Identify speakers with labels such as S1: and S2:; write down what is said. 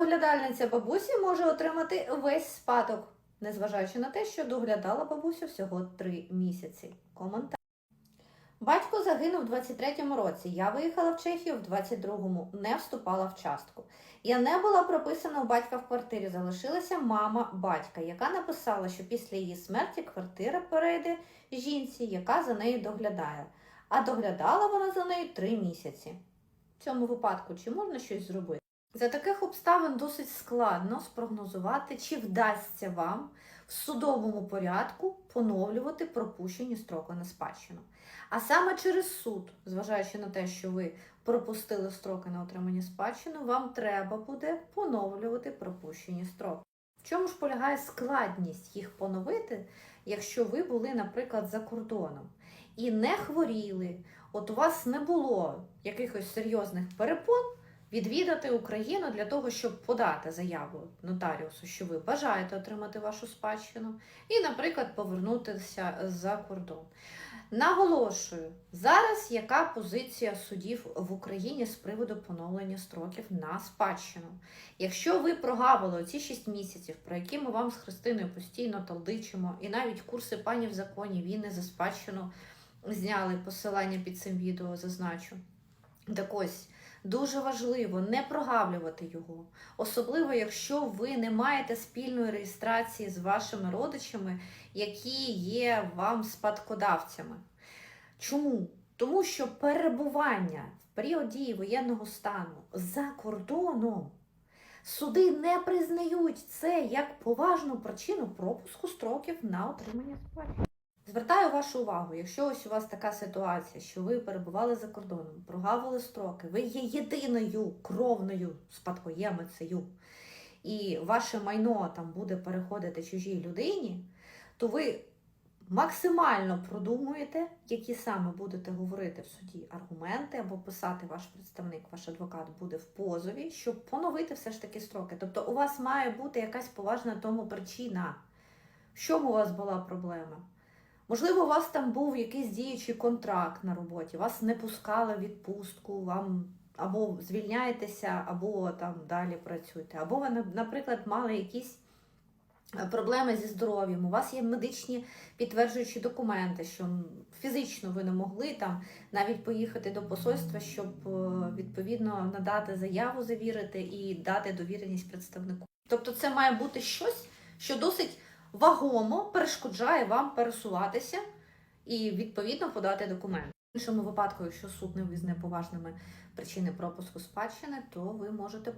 S1: Доглядальниця бабусі може отримати весь спадок, незважаючи на те, що доглядала бабусю всього 3 місяці. Коментар. Батько загинув у 23-му році. Я виїхала в Чехію в 22-му, не вступала в частку. Я не була прописана у батька в квартирі. Залишилася мама батька, яка написала, що після її смерті квартира перейде жінці, яка за нею доглядає. А доглядала вона за нею три місяці. В цьому випадку чи можна щось зробити? За таких обставин досить складно спрогнозувати, чи вдасться вам в судовому порядку поновлювати пропущені строки на спадщину. А саме через суд, зважаючи на те, що ви пропустили строки на отримання спадщини, вам треба буде поновлювати пропущені строки. В чому ж полягає складність їх поновити, якщо ви були, наприклад, за кордоном і не хворіли, от у вас не було якихось серйозних перепон відвідати Україну для того, щоб подати заяву нотаріусу, що ви бажаєте отримати вашу спадщину, і, наприклад, повернутися за кордон. Наголошую, зараз яка позиція судів в Україні з приводу поновлення строків на спадщину? Якщо ви прогавили ці 6 місяців, про які ми вам з Христиною постійно талдичимо, і навіть курси пані в законі війни за спадщину зняли посилання під цим відео, зазначу. Так ось, дуже важливо не прогавлювати його, особливо якщо ви не маєте спільної реєстрації з вашими родичами, які є вам спадкодавцями. Чому? Тому що перебування в період дії воєнного стану за кордоном суди не признають це як поважну причину пропуску строків на отримання спадщини. Звертаю вашу увагу, якщо ось у вас така ситуація, що ви перебували за кордоном, прогавили строки, ви є єдиною кровною спадкоємицею, і ваше майно там буде переходити чужій людині, то ви максимально продумуєте, які саме будете говорити в суді аргументи або писати ваш представник, ваш адвокат буде в позові, щоб поновити все ж таки строки. Тобто у вас має бути якась поважна тому причина. В чому у вас була проблема? Можливо, у вас там був якийсь діючий контракт на роботі, вас не пускали в відпустку, вам або звільняєтеся, або там далі працюєте, або ви, наприклад, мали якісь е, проблеми зі здоров'ям, у вас є медичні підтверджуючі документи, що фізично ви не могли там навіть поїхати до посольства, щоб е, відповідно надати заяву, завірити і дати довіреність представнику. Тобто, це має бути щось, що досить вагомо перешкоджає вам пересуватися і відповідно подати документ. В іншому випадку, якщо суд не визнає поважними причини пропуску спадщини, то ви можете